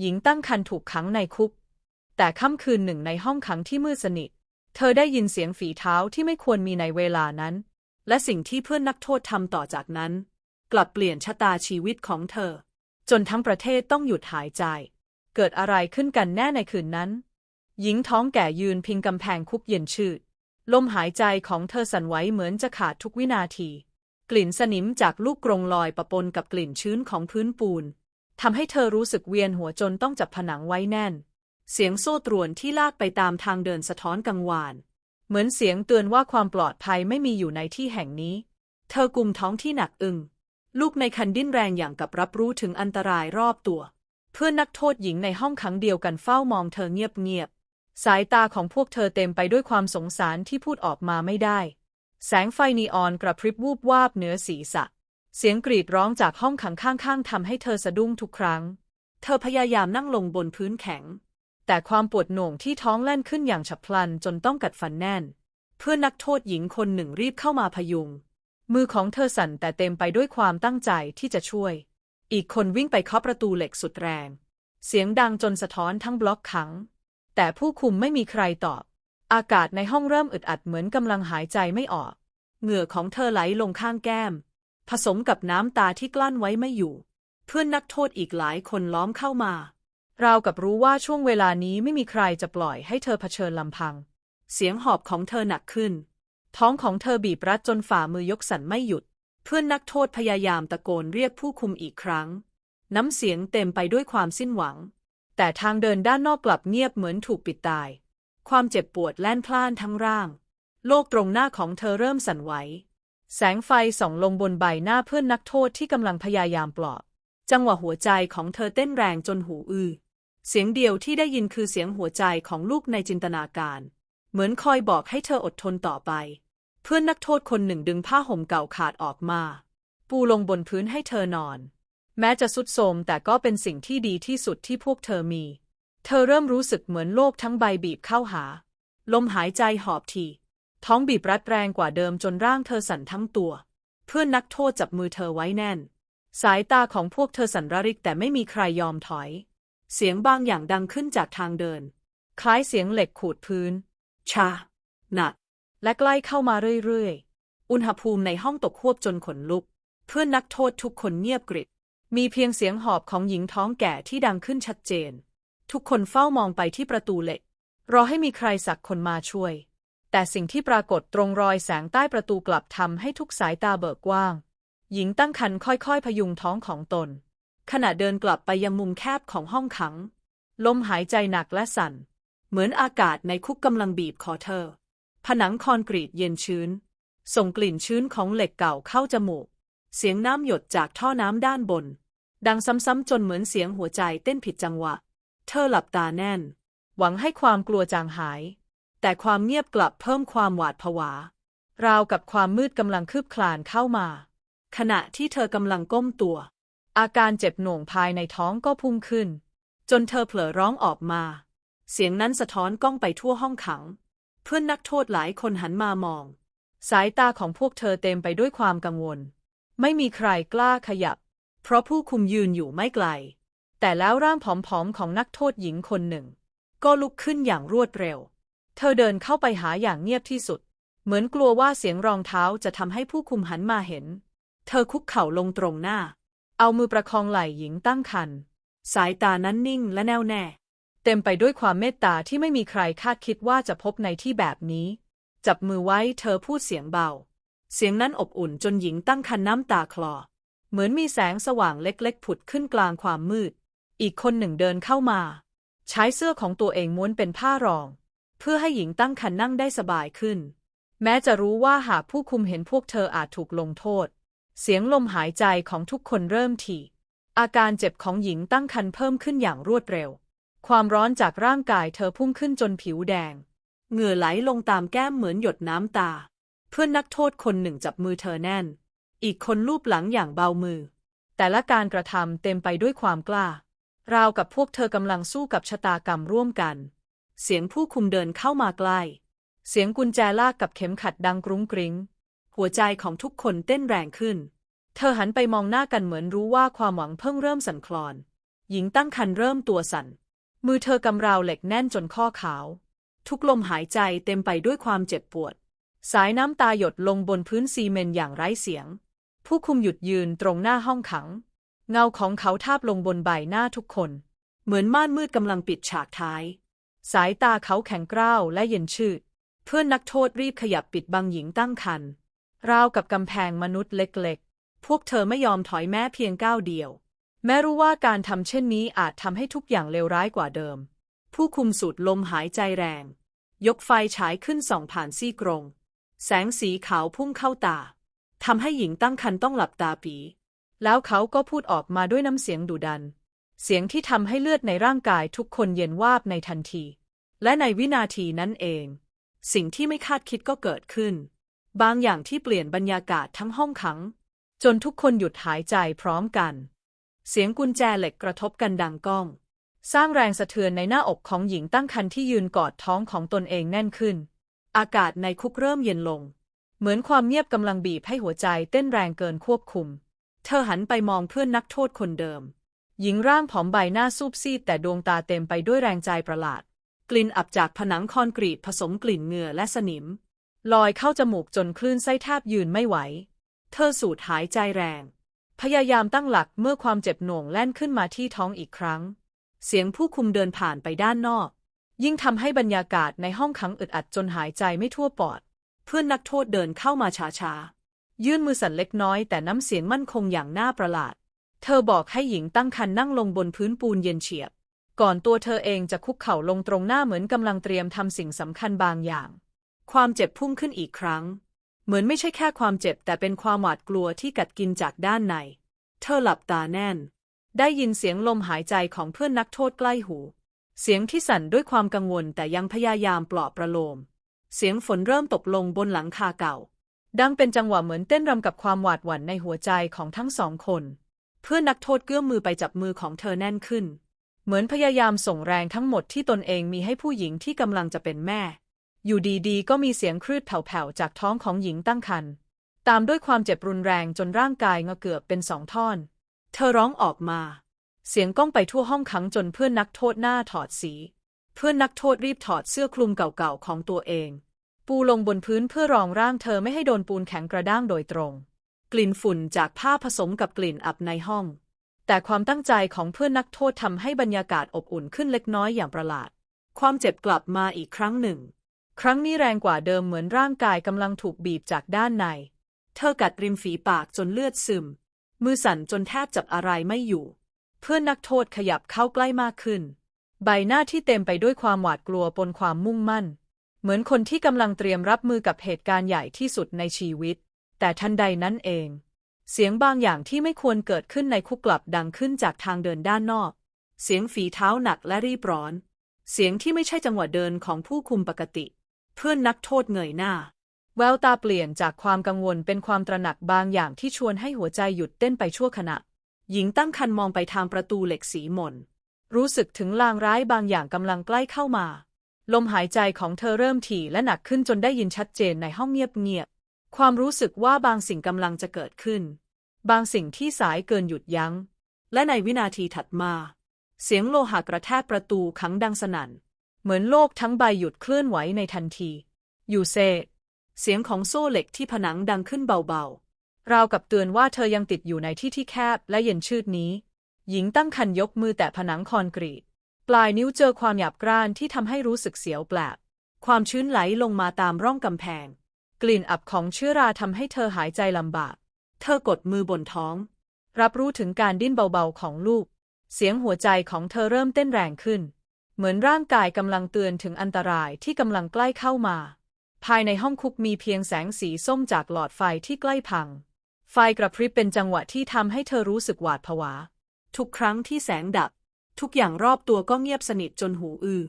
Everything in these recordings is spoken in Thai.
หญิงตั้งครรภ์ถูกขังในคุก แต่ค่ำคืนหนึ่งในห้องขังที่มืดสนิท เธอได้ยินเสียงฝีเท้าที่ไม่ควรมีในเวลานั้น และสิ่งที่เพื่อนนักโทษทำต่อจากนั้น กลับเปลี่ยนชะตาชีวิตของเธอ จนทั้งประเทศต้องหยุดหายใจ เกิดอะไรขึ้นกันแน่ในคืนนั้น หญิงท้องแก่ยืนพิงกำแพงคุกเย็นชืดลมหายใจของเธอสั่นไหวเหมือนจะขาดทุกวินาที กลิ่นสนิมจากลูกกรงลอยปะปนกับกลิ่นชื้นของพื้นปูน ทำให้เธอรู้สึกเวียนหัวจนต้องจับผนังไว้แน่น เสียงโซ่ตรวนที่ลากไปตามทางเดินสะท้อนกังวาน เหมือนเสียงเตือนว่าความปลอดภัยไม่มีอยู่ในที่แห่งนี้ เธอกุมท้องที่หนักอึง ลูกในคันดิ้นแรงอย่างกับรับรู้ถึงอันตรายรอบตัว เพื่อนนักโทษหญิงในห้องขังเดียวกันเฝ้ามองเธอเงียบๆ สายตาของพวกเธอเต็มไปด้วยความสงสารที่พูดออกมาไม่ได้ แสงไฟนีออนกระพริบวูบวาบเหนือศีรษะ เสียงกรีดร้องจากห้องขังข้างๆทำให้เธอสะดุ้งทุกครั้ง เธอพยายามนั่งลงบนพื้นแข็ง แต่ความปวดหน่วงที่ท้องแล่นขึ้นอย่างฉับพลันจนต้องกัดฟันแน่น เพื่อนนักโทษหญิงคนหนึ่งรีบเข้ามาพยุง มือของเธอสั่นแต่เต็มไปด้วยความตั้งใจที่จะช่วย อีกคนวิ่งไปเคาะประตูเหล็กสุดแรง เสียงดังจนสะท้อนทั้งบล็อกขัง แต่ผู้คุมไม่มีใครตอบ อากาศในห้องเริ่มอึดอัดเหมือนกำลังหายใจไม่ออก เหงื่อของเธอไหลลงข้างแก้ม ผสมกับน้ำตาที่กลั้นไว้ไม่อยู่ เพื่อนนักโทษอีกหลายคนล้อมเข้ามา ราวกับรู้ว่าช่วงเวลานี้ไม่มีใครจะปล่อยให้เธอเผชิญลำพัง เสียงหอบของเธอหนักขึ้น ท้องของเธอบีบรัดจนฝ่ามือยกสั่นไม่หยุด เพื่อนนักโทษพยายามตะโกนเรียกผู้คุมอีกครั้ง น้ำเสียงเต็มไปด้วยความสิ้นหวัง แต่ทางเดินด้านนอกกลับเงียบเหมือนถูกปิดตาย ความเจ็บปวดแล่นพล่านทั้งร่าง โลกตรงหน้าของเธอเริ่มสั่นไหว แสงไฟส่องลงบนใบหน้าเพื่อนนักโทษที่กำลังพยายามปลอบ จังหวะหัวใจของเธอเต้นแรงจนหูอื้อ เสียงเดียวที่ได้ยินคือเสียงหัวใจของลูกในจินตนาการ เหมือนคอยบอกให้เธออดทนต่อไป เพื่อนนักโทษคนหนึ่งดึงผ้าห่มเก่าขาดออกมา ปูลงบนพื้นให้เธอนอน แม้จะสุดโทรมแต่ก็เป็นสิ่งที่ดีที่สุดที่พวกเธอมี เธอเริ่มรู้สึกเหมือนโลกทั้งใบบีบเข้าหา ลมหายใจหอบที ท้องบีบรัดแรงกว่าเดิมจนร่างเธอสั่นทั้งตัว เพื่อนนักโทษจับมือเธอไว้แน่น สายตาของพวกเธอสั่นระริกแต่ไม่มีใครยอมถอย เสียงบางอย่างดังขึ้นจากทางเดิน คล้ายเสียงเหล็กขูดพื้น ชา หนัก และใกล้เข้ามาเรื่อยๆ อุณหภูมิในห้องตกควบจนขนลุก เพื่อนนักโทษทุกคนเงียบกริบ มีเพียงเสียงหอบของหญิงท้องแก่ที่ดังขึ้นชัดเจน ทุกคนเฝ้ามองไปที่ประตูเหล็ก รอให้มีใครสักคนมาช่วย แต่สิ่งที่ปรากฏตรงรอยแสงใต้ประตูกลับทำให้ทุกสายตาเบิกกว้าง หญิงตั้งครรภ์ค่อยๆ พยุงท้องของตน ขณะเดินกลับไปยังมุมแคบของห้องขัง ลมหายใจหนักและสั่น เหมือนอากาศในคุกกำลังบีบคอเธอ ผนังคอนกรีตเย็นชื้น ส่งกลิ่นชื้นของเหล็กเก่าเข้าจมูก เสียงน้ำหยดจากท่อน้ำด้านบน ดังซ้ำๆจนเหมือนเสียงหัวใจเต้นผิดจังหวะ เธอหลับตาแน่น หวังให้ความกลัวจางหาย แต่ความเงียบกลับเพิ่มความหวาดผวา ราวกับความมืดกำลังคืบคลานเข้ามา ขณะที่เธอกำลังก้มตัว อาการเจ็บหน่วงภายในท้องก็พุ่งขึ้น จนเธอเผลอร้องออกมา เสียงนั้นสะท้อนก้องไปทั่วห้องขัง เพื่อนนักโทษหลายคนหันมามอง สายตาของพวกเธอเต็มไปด้วยความกังวล ไม่มีใครกล้าขยับ เพราะผู้คุมยืนอยู่ไม่ไกล แต่แล้วร่างผอมๆของนักโทษหญิงคนหนึ่ง ก็ลุกขึ้นอย่างรวดเร็ว เธอเดินเข้าไปหาอย่างเงียบที่สุด เหมือนกลัวว่าเสียงรองเท้าจะทำให้ผู้คุมหันมาเห็น เธอคุกเข่าลงตรงหน้า เอามือประคองไหล่หญิงตั้งครรภ์สายตานั้นนิ่งและแน่วแน่ เต็มไปด้วยความเมตตาที่ไม่มีใครคาดคิดว่าจะพบในที่แบบนี้ จับมือไว้เธอพูดเสียงเบา เสียงนั้นอบอุ่นจนหญิงตั้งครรภ์น้ำตาคลอ เหมือนมีแสงสว่างเล็กๆ ผุดขึ้นกลางความมืด อีกคนหนึ่งเดินเข้ามา ใช้เสื้อของตัวเองม้วนเป็นผ้ารอง เพื่อให้หญิงตั้งครรภ์นั่งได้สบายขึ้น แม้จะรู้ว่าหากผู้คุมเห็นพวกเธออาจถูกลงโทษ เสียงลมหายใจของทุกคนเริ่มถี่ อาการเจ็บของหญิงตั้งครรภ์เพิ่มขึ้นอย่างรวดเร็ว ความร้อนจากร่างกายเธอพุ่งขึ้นจนผิวแดง เหงื่อไหลลงตามแก้มเหมือนหยดน้ำตา เพื่อนนักโทษคนหนึ่งจับมือเธอแน่น อีกคนลูบหลังอย่างเบามือ แต่ละการกระทำเต็มไปด้วยความกล้าราวกับพวกเธอกำลังสู้กับชะตากรรมร่วมกัน เสียงผู้คุมเดินเข้ามาใกล้ เสียงกุญแจลากกับเข็มขัดดังกรุ้งกริ้ง หัวใจของทุกคนเต้นแรงขึ้น เธอหันไปมองหน้ากันเหมือนรู้ว่าความหวังเพิ่งเริ่มสั่นคลอน หญิงตั้งครรภ์เริ่มตัวสั่น มือเธอกำราวเหล็กแน่นจนข้อขาว ทุกลมหายใจเต็มไปด้วยความเจ็บปวด สายน้ำตาหยดลงบนพื้นซีเมนต์อย่างไร้เสียง ผู้คุมหยุดยืนตรงหน้าห้องขัง เงาของเขาทาบลงบนใบหน้าทุกคน เหมือนม่านมืดกำลังปิดฉากท้าย สายตาเขาแข็งกร้าวและเย็นชืด เพื่อนนักโทษรีบขยับปิดบังหญิงตั้งครรภ์ราวกับกำแพงมนุษย์เล็กๆ พวกเธอไม่ยอมถอยแม้เพียงก้าวเดียว แม้รู้ว่าการทำเช่นนี้อาจทำให้ทุกอย่างเลวร้ายกว่าเดิม ผู้คุมสูดลมหายใจแรง ยกไฟฉายขึ้นส่องผ่านซี่กรง แสงสีขาวพุ่งเข้าตาทำให้หญิงตั้งครรภ์ต้องหลับตาปี แล้วเขาก็พูดออกมาด้วยน้ำเสียงดุดัน เสียงที่ทำให้เลือดในร่างกายทุกคนเย็นวาบในทันที และในวินาทีนั้นเอง สิ่งที่ไม่คาดคิดก็เกิดขึ้น บางอย่างที่เปลี่ยนบรรยากาศทั้งห้องขัง จนทุกคนหยุดหายใจพร้อมกัน เสียงกุญแจเหล็กกระทบกันดังก้อง สร้างแรงสะเทือนในหน้าอกของหญิงตั้งครรภ์ที่ยืนกอดท้องของตนเองแน่นขึ้น อากาศในคุกเริ่มเย็นลง เหมือนความเงียบกำลังบีบให้หัวใจเต้นแรงเกินควบคุม เธอหันไปมองเพื่อนนักโทษคนเดิม หญิงร่างผอมใบหน้าซูบซีดแต่ดวงตาเต็มไปด้วยแรงใจประหลาด กลิ่นอับจากผนังคอนกรีตผสมกลิ่นเหงื่อและสนิม ลอยเข้าจมูกจนคลื่นไส้แทบยืนไม่ไหว เธอสูดหายใจแรง พยายามตั้งหลักเมื่อความเจ็บหน่วงแล่นขึ้นมาที่ท้องอีกครั้ง เสียงผู้คุมเดินผ่านไปด้านนอก ยิ่งทำให้บรรยากาศในห้องขังอึดอัดจนหายใจไม่ทั่วปอด เพื่อนนักโทษเดินเข้ามาช้าๆยื่นมือสั่นเล็กน้อยแต่น้ำเสียงมั่นคงอย่างน่าประหลาด เธอบอกให้หญิงตั้งครรภ์นั่งลงบนพื้นปูนเย็นเฉียบ ก่อนตัวเธอเองจะคุกเข่าลงตรงหน้าเหมือนกำลังเตรียมทำสิ่งสำคัญบางอย่าง ความเจ็บพุ่งขึ้นอีกครั้ง เหมือนไม่ใช่แค่ความเจ็บแต่เป็นความหวาดกลัวที่กัดกินจากด้านใน เธอหลับตาแน่น ได้ยินเสียงลมหายใจของเพื่อนนักโทษใกล้หู เสียงที่สั่นด้วยความกังวลแต่ยังพยายามปลอบประโลม เสียงฝนเริ่มตกลงบนหลังคาเก่า ดังเป็นจังหวะเหมือนเต้นรำกับความหวาดหวั่นในหัวใจของทั้งสองคน เพื่อนนักโทษเกื้อมมือไปจับมือของเธอแน่นขึ้น เหมือนพยายามส่งแรงทั้งหมดที่ตนเองมีให้ผู้หญิงที่กำลังจะเป็นแม่ อยู่ดีๆ ก็มีเสียงครืดแผ่วๆจากท้องของหญิงตั้งครรภ์ตามด้วยความเจ็บรุนแรงจนร่างกายงอเกือบเป็นสองท่อน เธอร้องออกมา เสียงก้องไปทั่วห้องขังจนเพื่อนนักโทษหน้าถอดสี เพื่อนนักโทษรีบถอดเสื้อคลุมเก่าๆของตัวเอง ปูลงบนพื้นเพื่อรองร่างเธอไม่ให้โดนปูนแข็งกระด้างโดยตรง กลิ่นฝุ่นจากผ้าผสมกับกลิ่นอับในห้อง แต่ความตั้งใจของเพื่อนนักโทษทำให้บรรยากาศอบอุ่นขึ้นเล็กน้อยอย่างประหลาด ความเจ็บกลับมาอีกครั้งหนึ่ง ครั้งนี้แรงกว่าเดิมเหมือนร่างกายกำลังถูกบีบจากด้านใน เธอกัดริมฝีปากจนเลือดซึม มือสั่นจนแทบจับอะไรไม่อยู่ เพื่อนนักโทษขยับเข้าใกล้มากขึ้น ใบหน้าที่เต็มไปด้วยความหวาดกลัวปนความมุ่งมั่น เหมือนคนที่กำลังเตรียมรับมือกับเหตุการณ์ใหญ่ที่สุดในชีวิต แต่ทันใดนั้นเอง เสียงบางอย่างที่ไม่ควรเกิดขึ้นในคุกกลับดังขึ้นจากทางเดินด้านนอก เสียงฝีเท้าหนักและรีบร้อน เสียงที่ไม่ใช่จังหวะเดินของผู้คุมปกติ เพื่อนนักโทษเงยหน้า แววตาเปลี่ยนจากความกังวลเป็นความตระหนักบางอย่างที่ชวนให้หัวใจหยุดเต้นไปชั่วขณะ หญิงตั้งครรภ์มองไปทางประตูเหล็กสีหม่นรู้สึกถึงลางร้ายบางอย่างกำลังใกล้เข้ามา ลมหายใจของเธอเริ่มถี่และหนักขึ้นจนได้ยินชัดเจนในห้องเงียบๆ ความรู้สึกว่าบางสิ่งกำลังจะเกิดขึ้น บางสิ่งที่สายเกินหยุดยัง้ง และในวินาทีถัดมา เสียงโลหะกระแทกประตูขังดังสนั่น เหมือนโลกทั้งใบหยุดเคลื่อนไหวในทันทียูเซเสียงของโซ่เหล็กที่ผนังดังขึ้นเบาๆ ราวกับเตือนว่าเธอยังติดอยู่ในที่ที่แคบและเย็นชืดนี้ หญิงตั้งคันยกมือแตะผนังคอนกรีต ปลายนิ้วเจอความหยาบกร้านที่ทำให้รู้สึกเสียวแปลบความชื้นไหลลงมาตามร่องกำแพง กลิ่นอับของเชื้อราทำให้เธอหายใจลำบาก เธอกดมือบนท้อง รับรู้ถึงการดิ้นเบาๆของลูก เสียงหัวใจของเธอเริ่มเต้นแรงขึ้น เหมือนร่างกายกำลังเตือนถึงอันตรายที่กำลังใกล้เข้ามา ภายในห้องคุกมีเพียงแสงสีส้มจากหลอดไฟที่ใกล้พัง ไฟกระพริบเป็นจังหวะที่ทำให้เธอรู้สึกหวาดผวา ทุกครั้งที่แสงดับ ทุกอย่างรอบตัวก็เงียบสนิทจนหูอื้อ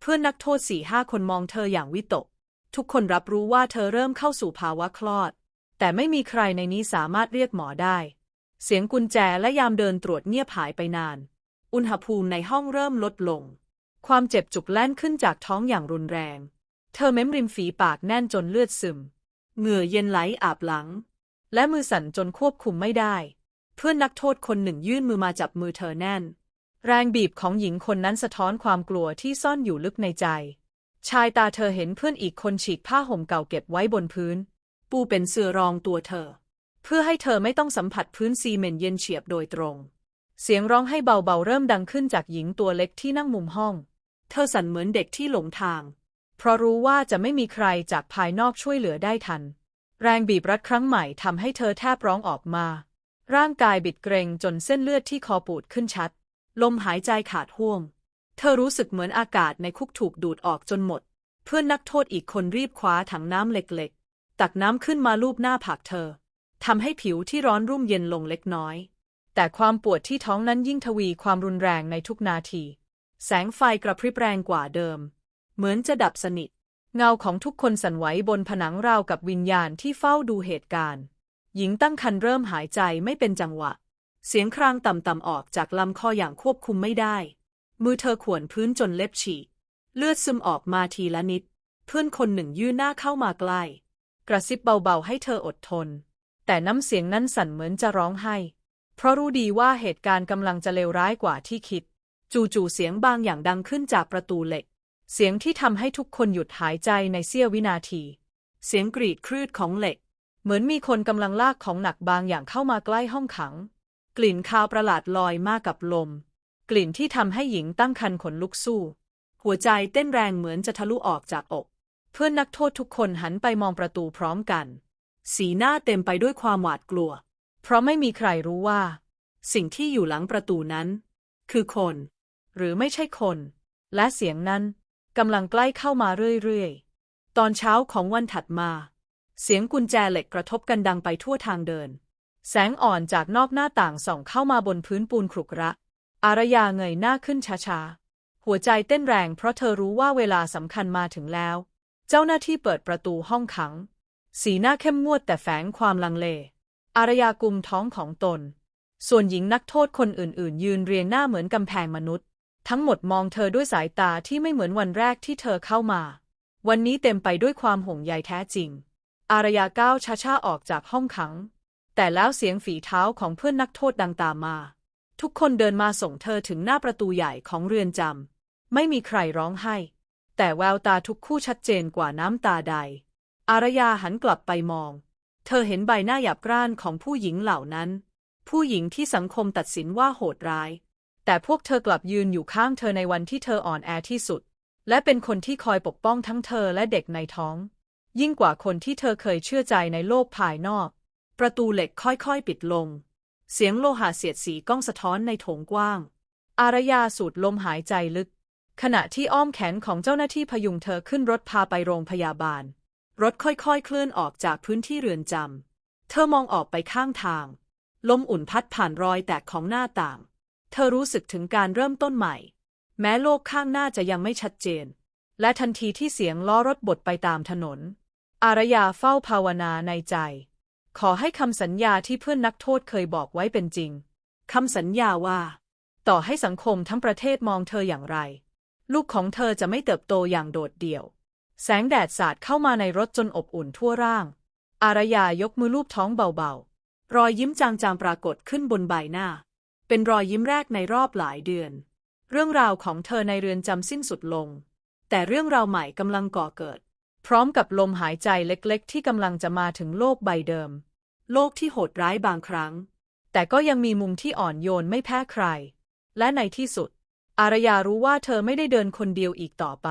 เพื่อนนักโทษสี่ห้าคนมองเธออย่างวิตก ทุกคนรับรู้ว่าเธอเริ่มเข้าสู่ภาวะคลอด แต่ไม่มีใครในนี้สามารถเรียกหมอได้ เสียงกุญแจและยามเดินตรวจเงียบหายไปนาน อุณหภูมิในห้องเริ่มลดลง ความเจ็บจุกแล่นขึ้นจากท้องอย่างรุนแรง เธอเม้มริมฝีปากแน่นจนเลือดซึม เหงื่อเย็นไหลอาบหลัง และมือสั่นจนควบคุมไม่ได้ เพื่อนนักโทษคนหนึ่งยื่นมือมาจับมือเธอแน่น แรงบีบของหญิงคนนั้นสะท้อนความกลัวที่ซ่อนอยู่ลึกในใจ ชายตาเธอเห็นเพื่อนอีกคนฉีกผ้าห่มเก่าเก็บไว้บนพื้น ปูเป็นเสื่อรองตัวเธอ เพื่อให้เธอไม่ต้องสัมผัสพื้นซีเมนต์เย็นเฉียบโดยตรง เสียงร้องให้เบาๆเริ่มดังขึ้นจากหญิงตัวเล็กที่นั่งมุมห้อง เธอสั่นเหมือนเด็กที่หลงทาง เพราะรู้ว่าจะไม่มีใครจากภายนอกช่วยเหลือได้ทัน แรงบีบรัดครั้งใหม่ทำให้เธอแทบร้องออกมา ร่างกายบิดเกรงจนเส้นเลือดที่คอปูดขึ้นชัด ลมหายใจขาดห่วง เธอรู้สึกเหมือนอากาศในคุกถูกดูดออกจนหมด เพื่อนนักโทษอีกคนรีบคว้าถังน้ำเล็กๆ ตักน้ำขึ้นมาลูบหน้าผากเธอทำให้ผิวที่ร้อนรุ่มเย็นลงเล็กน้อย แต่ความปวดที่ท้องนั้นยิ่งทวีความรุนแรงในทุกนาที แสงไฟกระพริบแรงกว่าเดิม เหมือนจะดับสนิท เงาของทุกคนสั่นไหวบนผนังราวกับวิญญาณที่เฝ้าดูเหตุการณ์ หญิงตั้งครรภ์เริ่มหายใจไม่เป็นจังหวะ เสียงครางต่ำๆออกจากลำคออย่างควบคุมไม่ได้ มือเธอข่วนพื้นจนเล็บฉีก เลือดซึมออกมาทีละนิด เพื่อนคนหนึ่งยื่นหน้าเข้ามาใกล้ กระซิบเบาๆให้เธออดทน แต่น้ำเสียงนั้นสั่นเหมือนจะร้องไห้ เพราะรู้ดีว่าเหตุการณ์กำลังจะเลวร้ายกว่าที่คิด จู่ๆเสียงบางอย่างดังขึ้นจากประตูเหล็ก เสียงที่ทำให้ทุกคนหยุดหายใจในเสี้ยววินาที เสียงกรีดครืดของเหล็ก เหมือนมีคนกำลังลากของหนักบางอย่างเข้ามาใกล้ห้องขัง กลิ่นคาวประหลาดลอยมากับลม กลิ่นที่ทำให้หญิงตั้งครรภ์ขนลุกสู้ หัวใจเต้นแรงเหมือนจะทะลุออกจากอก เพื่อนนักโทษทุกคนหันไปมองประตูพร้อมกัน สีหน้าเต็มไปด้วยความหวาดกลัว เพราะไม่มีใครรู้ว่า สิ่งที่อยู่หลังประตูนั้น คือคน หรือไม่ใช่คน และเสียงนั้นกำลังใกล้เข้ามาเรื่อยๆ ตอนเช้าของวันถัดมา เสียงกุญแจเหล็กกระทบกันดังไปทั่วทางเดิน แสงอ่อนจากนอกหน้าต่างส่องเข้ามาบนพื้นปูนขรุขระ อารยาเงยหน้าขึ้นช้าๆ หัวใจเต้นแรงเพราะเธอรู้ว่าเวลาสำคัญมาถึงแล้ว เจ้าหน้าที่เปิดประตูห้องขัง สีหน้าเข้มงวดแต่แฝงความลังเล อารยากุมท้องของตน ส่วนหญิงนักโทษคนอื่นๆ ยืนเรียงหน้าเหมือนกำแพงมนุษย์ ทั้งหมดมองเธอด้วยสายตาที่ไม่เหมือนวันแรกที่เธอเข้ามา วันนี้เต็มไปด้วยความห่วงใยแท้จริง อารยาก้าวช้าๆออกจากห้องขัง แต่แล้วเสียงฝีเท้าของเพื่อนนักโทษดังตามมา ทุกคนเดินมาส่งเธอถึงหน้าประตูใหญ่ของเรือนจำ ไม่มีใครร้องไห้ แต่แววตาทุกคู่ชัดเจนกว่าน้ำตาใด อารยาหันกลับไปมอง เธอเห็นใบหน้าหยาบกร้านของผู้หญิงเหล่านั้น ผู้หญิงที่สังคมตัดสินว่าโหดร้าย แต่พวกเธอกลับยืนอยู่ข้างเธอในวันที่เธออ่อนแอที่สุด และเป็นคนที่คอยปกป้องทั้งเธอและเด็กในท้อง ยิ่งกว่าคนที่เธอเคยเชื่อใจในโลกภายนอก ประตูเหล็กค่อยๆปิดลง เสียงโลหะเสียดสีก้องสะท้อนในโถงกว้าง อารยาสูดลมหายใจลึก ขณะที่อ้อมแขนของเจ้าหน้าที่พยุงเธอขึ้นรถพาไปโรงพยาบาล รถค่อยๆ เคลื่อนออกจากพื้นที่เรือนจำ เธอมองออกไปข้างทาง ลมอุ่นพัดผ่านรอยแตกของหน้าต่าง เธอรู้สึกถึงการเริ่มต้นใหม่ แม้โลกข้างหน้าจะยังไม่ชัดเจน และทันทีที่เสียงล้อรถบดไปตามถนน อารยาเฝ้าภาวนาในใจ ขอให้คำสัญญาที่เพื่อนนักโทษเคยบอกไว้เป็นจริง คำสัญญาว่า ต่อให้สังคมทั้งประเทศมองเธออย่างไร ลูกของเธอจะไม่เติบโตอย่างโดดเดี่ยว แสงแดดสาดเข้ามาในรถจนอบอุ่นทั่วร่าง อารยายกมือลูบท้องเบาๆ รอยยิ้มจางๆปรากฏขึ้นบนใบหน้า เป็นรอยยิ้มแรกในรอบหลายเดือน เรื่องราวของเธอในเรือนจำสิ้นสุดลง แต่เรื่องราวใหม่กำลังก่อเกิด พร้อมกับลมหายใจเล็กๆ ที่กำลังจะมาถึงโลกใบเดิม โลกที่โหดร้ายบางครั้ง แต่ก็ยังมีมุมที่อ่อนโยนไม่แพ้ใคร และในที่สุด อารยารู้ว่าเธอไม่ได้เดินคนเดียวอีกต่อไป